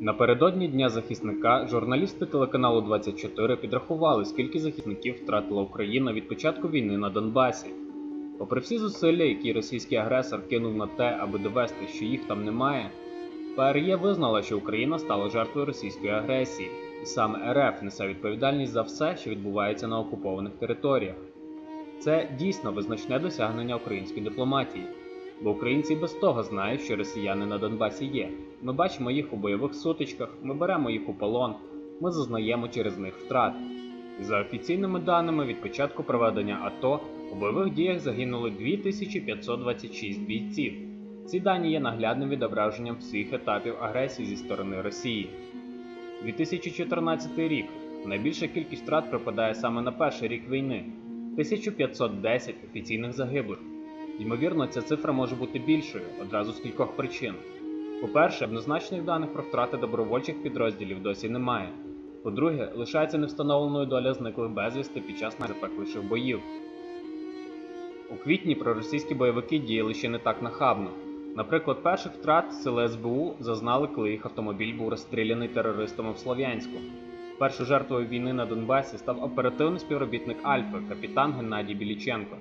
Напередодні Дня захисника журналісти телеканалу 24 підрахували, скільки захисників втратила Україна від початку війни на Донбасі. Попри всі зусилля, які російський агресор кинув на те, аби довести, що їх там немає, ПРЄ визнала, що Україна стала жертвою російської агресії, і саме РФ несе відповідальність за все, що відбувається на окупованих територіях. Це дійсно визначне досягнення української дипломатії, бо українці без того знають, що росіяни на Донбасі є. Ми бачимо їх у бойових сутичках, ми беремо їх у полон, ми зазнаємо через них втрат. За офіційними даними, від початку проведення АТО у бойових діях загинули 2526 бійців. Ці дані є наглядним відображенням всіх етапів агресії зі сторони Росії. 2014 рік найбільша кількість втрат припадає саме на перший рік війни 1510 офіційних загиблих. Ймовірно, ця цифра може бути більшою одразу з кількох причин. По-перше, однозначних даних про втрати добровольчих підрозділів досі немає. По-друге, лишається невстановленою доля зниклих безвісти під час найзапекліших боїв. У квітні проросійські бойовики діяли ще не так нахабно. Наприклад, перших втрат сили СБУ зазнали, коли їх автомобіль був розстріляний терористами в Слов'янську. Першою жертвою війни на Донбасі став оперативний співробітник Альфи, капітан Геннадій Біліченко.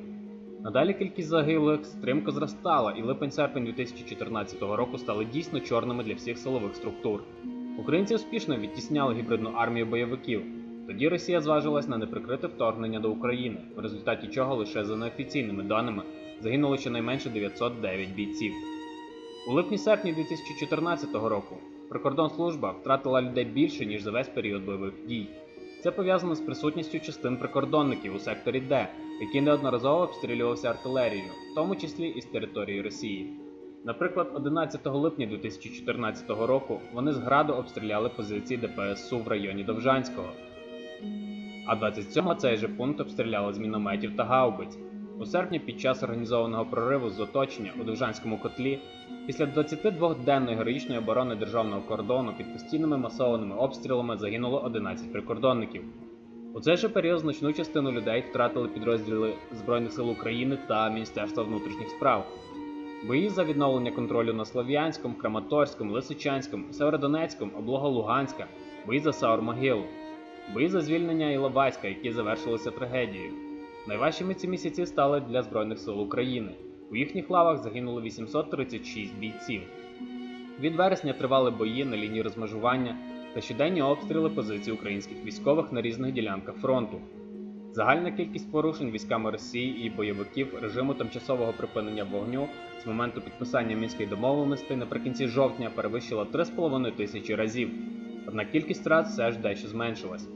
Надалі кількість загиблих стрімко зростала, і липень-серпень 2014 року стали дійсно чорними для всіх силових структур. Українці успішно відтісняли гібридну армію бойовиків. Тоді Росія зважилась на неприкрите вторгнення до України, в результаті чого лише за неофіційними даними загинуло щонайменше 909 бійців. У липні-серпні 2014 року прикордонслужба втратила людей більше, ніж за весь період бойових дій. Це пов'язано з присутністю частин прикордонників у секторі Д, який неодноразово обстрілювався артилерією, в тому числі і з території Росії. Наприклад, 11 липня 2014 року вони з граду обстріляли позиції ДПСУ в районі Довжанського, а 27-го цей же пункт обстріляли з мінометів та гаубиць. У серпні під час організованого прориву з оточення у Довжанському котлі, після 22-денної героїчної оборони державного кордону під постійними масованими обстрілами загинуло 11 прикордонників. У цей же період значну частину людей втратили підрозділи Збройних сил України та Міністерства внутрішніх справ. Бої за відновлення контролю на Слов'янському, Краматорському, Лисичанському, Северодонецькому, облога Луганська, бої за Саур-Могилу, бої за звільнення Іловайська, які завершилися трагедією. Найважчими ці місяці стали для Збройних сил України. У їхніх лавах загинуло 836 бійців. Від вересня тривали бої на лінії розмежування та щоденні обстріли позицій українських військових на різних ділянках фронту. Загальна кількість порушень військами Росії і бойовиків режиму тимчасового припинення вогню з моменту підписання мінських домовленостей наприкінці жовтня перевищила 3,5 тисячі разів, однак кількість втрат все ж дещо зменшилась.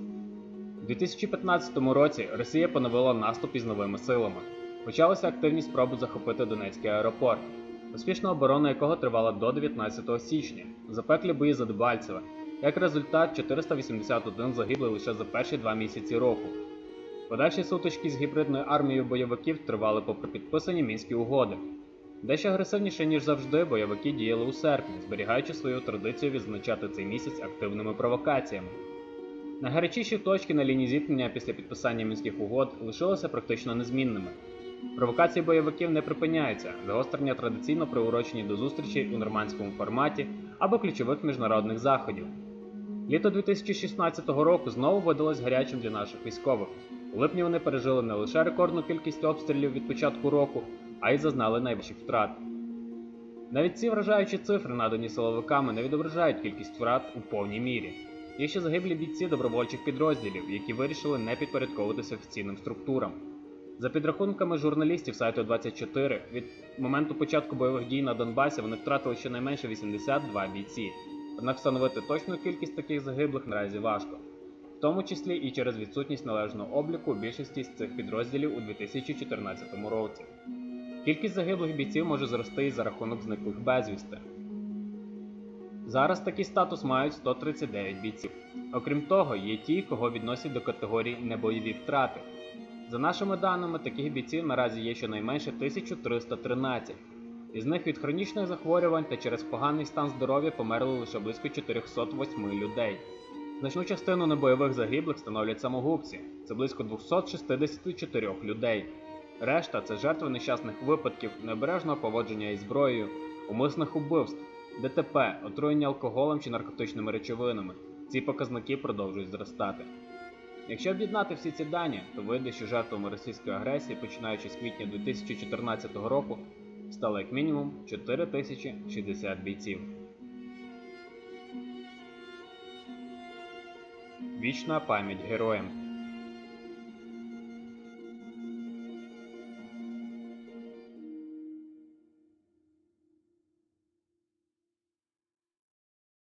У 2015 році Росія поновила наступ із новими силами. Почалася активні спроби захопити Донецький аеропорт, успішна оборона якого тривала до 19 січня, запеклі бої за Дебальцеве. Як результат, 481 загиблий лише за перші два місяці року. Подальші сутички з гібридною армією бойовиків тривали попри підписані мінські угоди. Дещо агресивніше, ніж завжди, бойовики діяли у серпні, зберігаючи свою традицію відзначати цей місяць активними провокаціями. Найгарячіші точки на лінії зіткнення після підписання мінських угод лишилися практично незмінними. Провокації бойовиків не припиняються, загострення традиційно приурочені до зустрічей у нормандському форматі або ключових міжнародних заходів. Літо 2016 року знову видалось гарячим для наших військових. У липні вони пережили не лише рекордну кількість обстрілів від початку року, а й зазнали найвищих втрат. Навіть ці вражаючі цифри, надані силовиками, не відображають кількість втрат у повній мірі. Є ще загиблі бійці добровольчих підрозділів, які вирішили не підпорядковуватися офіційним структурам. За підрахунками журналістів сайту 24, від моменту початку бойових дій на Донбасі вони втратили щонайменше 82 бійці. Однак встановити точну кількість таких загиблих наразі важко, в тому числі і через відсутність належного обліку більшості з цих підрозділів у 2014 році. Кількість загиблих бійців може зрости і за рахунок зниклих безвісти. Зараз такий статус мають 139 бійців. Окрім того, є ті, кого відносять до категорії небойові втрати. За нашими даними, таких бійців наразі є щонайменше 1313. Із них від хронічних захворювань та через поганий стан здоров'я померли лише близько 408 людей. Значну частину небойових загиблих становлять самогубці це близько 264 людей. Решта це жертви нещасних випадків, необережного поводження із зброєю, умисних убивств, ДТП, отруєння алкоголем чи наркотичними речовинами. Ці показники продовжують зростати. Якщо об'єднати всі ці дані, то вийде, що жертвами російської агресії, починаючи з квітня 2014 року, стало як мінімум 4060 бійців. Вічна пам'ять героям.